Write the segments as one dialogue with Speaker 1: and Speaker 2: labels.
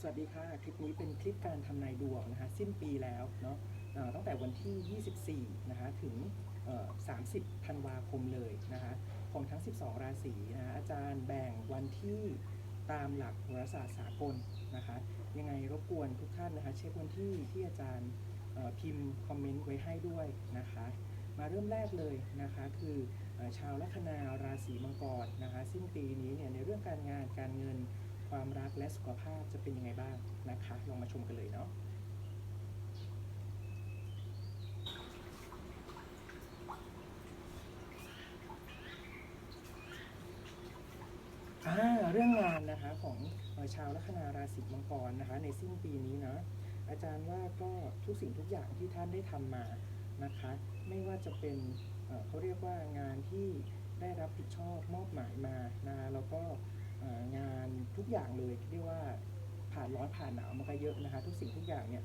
Speaker 1: สวัสดีค่ะ คลิปนี้เป็นคลิปการทำนายดวงนะคะสิ้นปีแล้วเนาะตั้งแต่วันที่ 24 นะคะถึง 30 ธันวาคมเลยนะคะของทั้ง 12 ราศีนะคะอาจารย์แบ่งวันที่ตามหลักโหราศาสตร์สากลนะคะยังไงรบกวนทุกท่านนะคะเช็ควันที่ที่อาจารย์พิมพ์คอมเมนต์ไว้ให้ด้วยนะคะมาเริ่มแรกเลยนะคะคืออชาวลัคนาราศีมังกรนะคะสิ้นปีนี้เนี่ยในเรื่องการงานการเงิน ความรักและสุขภาพจะเป็นยังไงบ้างนะคะ ลองมาชมกันเลยเนาะเรื่องงานนะคะของชาวลัคนาราศีมังกรนะคะ ในสิ้นปีนี้นะอาจารย์ว่าก็ทุกสิ่งทุกอย่างที่ท่านได้ทำมานะคะ ไม่ว่าจะเป็นเขาเรียกว่างานที่ได้รับผิดชอบมอบหมายมานะแล้วก็ งานทุกอย่างเลยเรียกว่าผ่านร้อนผ่านหนาวมาก็เยอะนะคะ ทุกสิ่งทุกอย่างเนี่ย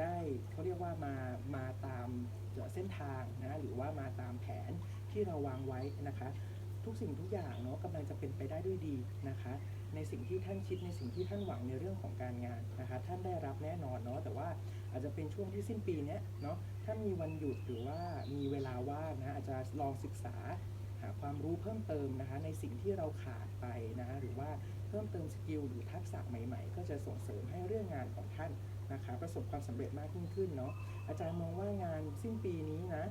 Speaker 1: ได้เขาเรียกว่ามามาตามเส้นทางนะหรือว่ามาตามแผนที่เราวางไว้นะคะ ทุกสิ่งทุกอย่างเนาะกำลังจะเป็นไปได้ด้วยดีนะคะ ในสิ่งที่ท่านคิดในสิ่งที่ท่านหวังในเรื่องของการงานนะคะ ท่านได้รับแน่นอนเนาะแต่ว่าอาจจะเป็นช่วงที่สิ้นปีเนี้ยเนาะถ้ามีวันหยุดหรือว่ามีเวลาว่างนะอาจจะลองศึกษา หาความรู้เพิ่มเติมนะคะในสิ่งที่เราขาดไปนะคะหรือว่าเพิ่มเติมสกิลหรือทักษะใหม่ๆ ก็จะส่งเสริมให้เรื่องงานของท่านนะคะประสบความสำเร็จมากยิ่งขึ้นเนาะอาจารย์มองว่างานสิ้นปีนี้นะ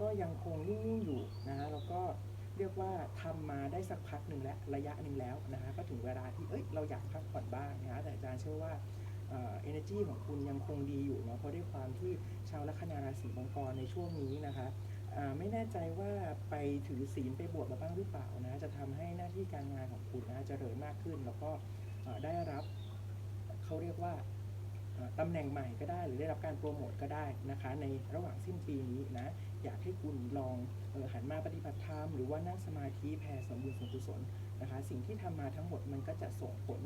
Speaker 1: ก็ยังคงนิ่งๆอยู่นะคะแล้วก็เรียกว่าทำมาได้สักพักหนึ่งแล้วระยะหนึ่งแล้วนะคะก็ถึงเวลาที่เอ้ยเราอยากพักผ่อนบ้างนะคะแต่อาจารย์เชื่อว่าเอ่อ energy ของคุณยังคงดีอยู่เนาะเพราะด้วยความที่ชาวลัคนาราศีมังกรในช่วงนี้นะคะ ไม่แน่ใจว่าไปถือศีลไปบวชมาบ้างหรือเปล่านะ จะทำให้หน้าที่การงานของคุณนะจะเจริญมากขึ้น แล้วก็ได้รับเขาเรียกว่าตำแหน่งใหม่ก็ได้หรือได้รับการโปรโมทก็ได้นะคะ ในระหว่างสิ้นปีนี้นะอยากให้คุณลองออหันมาปฏิบัติธรรมหรือว่านั่งสมาธิแผ่สมบุญส่วนกุศลนะคะ สิ่งที่ทำมาทั้งหมดมันก็จะส่งผล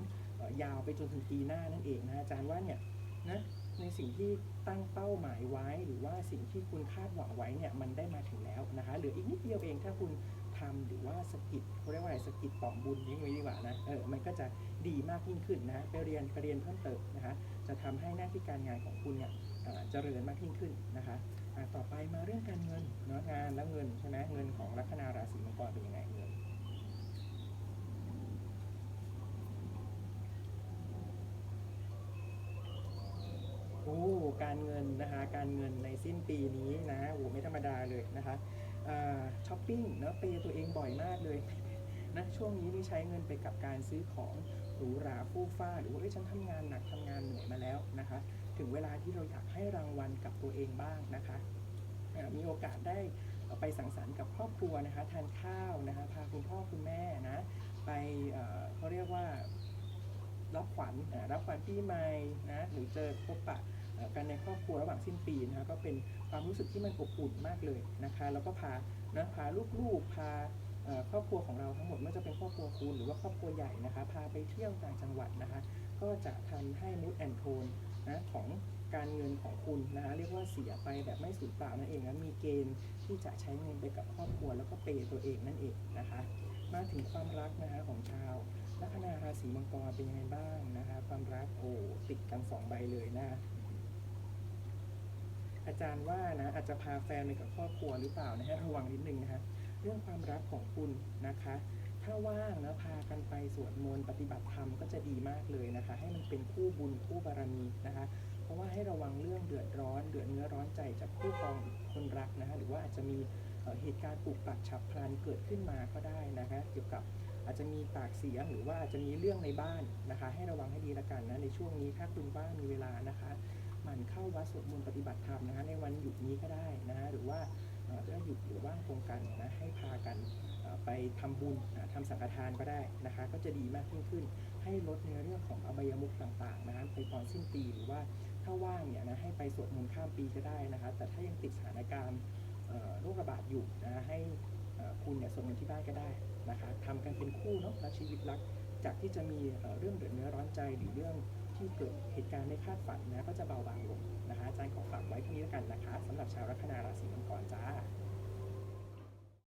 Speaker 1: ยาวไปจนถึงปีหน้านั่นเองนะอาจารย์ว่าเนี่ยนะ ในสิ่งที่ตั้งเป้าหมายไว้ หรือว่าสิ่งที่คุณคาดหวังไว้เนี่ยมันได้มาถึงแล้วนะคะเหลืออีกนิดเดียวเองถ้าคุณทำหรือว่าสะกิดเขาเรียกว่าอะไรสะกิดต่อมบุญยิ่ไว้ดีกว่านะเออมันก็จะดีมากยิ่งขึ้นนะไปเรียนไปเรียนเพิ่มเติมนะคะ จะทำให้หน้าที่การงานของคุณเนี่ยเจริญมากยิ่งขึ้นนะคะอะต่อไปมาเรื่องการเงินเนาะงานและเงินใช่ไหมเงินของลัคนาราศีมังกรเป็นยังไงเงิน โอ้ การเงินนะคะการเงินในสิ้นปีนี้นะโอ้ไม่ธรรมดาเลยนะคะช้อปปิ้งเนาะเปย์ตัวเองบ่อยมากเลยนะช่วงนี้นี่ใช้เงินไปกับการซื้อของหรูหราฟู่ฟ้าหรือว่าเอ้ฉันทำงานหนักทำงานเหนื่อยมาแล้วนะคะ ถึงเวลาที่เราอยากให้รางวัลกับตัวเองบ้างนะคะมีโอกาสได้ไปสังสรรค์กับครอบครัวนะคะทานข้าวนะคะพาคุณพ่อคุณแม่นะไปเขาเรียกว่ารับขวัญรับขวัญปีใหม่นะหรือเจอพบปะ กันในครอบครัวระหว่างสิ้นปีนะคะก็เป็นความรู้สึกที่มันอบอุ่นมากเลยนะคะแล้วก็พานะพาลูกๆพาครอบครัวของเราทั้งหมดไม่ว่าจะเป็นครอบครัวคุณหรือว่าครอบครัวใหญ่นะคะ พาไปเที่ยวต่างจังหวัดนะคะ ก็จะทำให้มูดแอนโทนนะของการเงินของคุณนะคะเรียกว่าเสียไปแบบไม่สูญเปล่านั่นเองนะมีเกณฑ์ที่จะใช้เงินไปกับครอบครัวแล้วก็เปย์ตัวเองนั่นเองนะคะ มาถึงความรักนะคะของชาวลัคนาราศีมังกรเป็นยังไงบ้างนะคะ ความรักโอ้ติดกันสองใบเลยนะ อาจารย์ว่านะอาจจะพาแฟนไปกับครอบครัวหรือเปล่านะฮะระวังนิดนึงนะคะเรื่องความรักของคุณนะคะ ถ้าว่างนะพากันไปสวดมนต์ปฏิบัติธรรมก็จะดีมากเลยนะคะ ให้มันเป็นคู่บุญคู่บารมีนะคะ เพราะว่าให้ระวังเรื่องเดือดร้อนเดือดเนื้อร้อนใจจากคู่ครองคนรักนะคะหรือว่าอาจจะมีเหตุการณ์ปลุกปักฉับพลันเกิดขึ้นมาก็ได้นะคะเกี่ยวกับอาจจะมีปากเสียงหรือว่าอาจจะมีเรื่องในบ้านนะคะ ให้ระวังให้ดีละกันนะในช่วงนี้ถ้าคุณว่างมีเวลานะคะ หมันเข้าวัดสวดมนต์ปฏิบัติธรรมนะคะในวันหยุดนี้ก็ได้นะฮะหรือว่าถ้าหยุดหรือว่างตรงกันนะให้พากันไปทำบุญอ่าทำสังฆทานก็ได้นะคะ ก็จะดีมากยิ่งขึ้น ให้ลดในเรื่องของอบายมุขต่างๆนะไปตอนสิ้นปีหรือว่าถ้าว่างเนี่ยนะให้ไปสวดมนต์ข้ามปีก็ได้นะคะ แต่ถ้ายังติดสถานการณ์โรคระบาดอยู่นะให้คุณเนี่ยสวดมนต์ที่บ้านก็ได้นะคะทำกันเป็นคู่เนาะรักชีวิตรักจากที่จะมีเรื่องเดือดเนื้อร้อนใจหรือเรื่อง ที่เกิดเหตุการณ์ไม่คาดฝันนะก็จะเบาบางลงนะคะอาจารย์ขอฝากไว้เท่านี้แล้วกันนะคะสำหรับชาวลัคนาราศีมังกรจ้า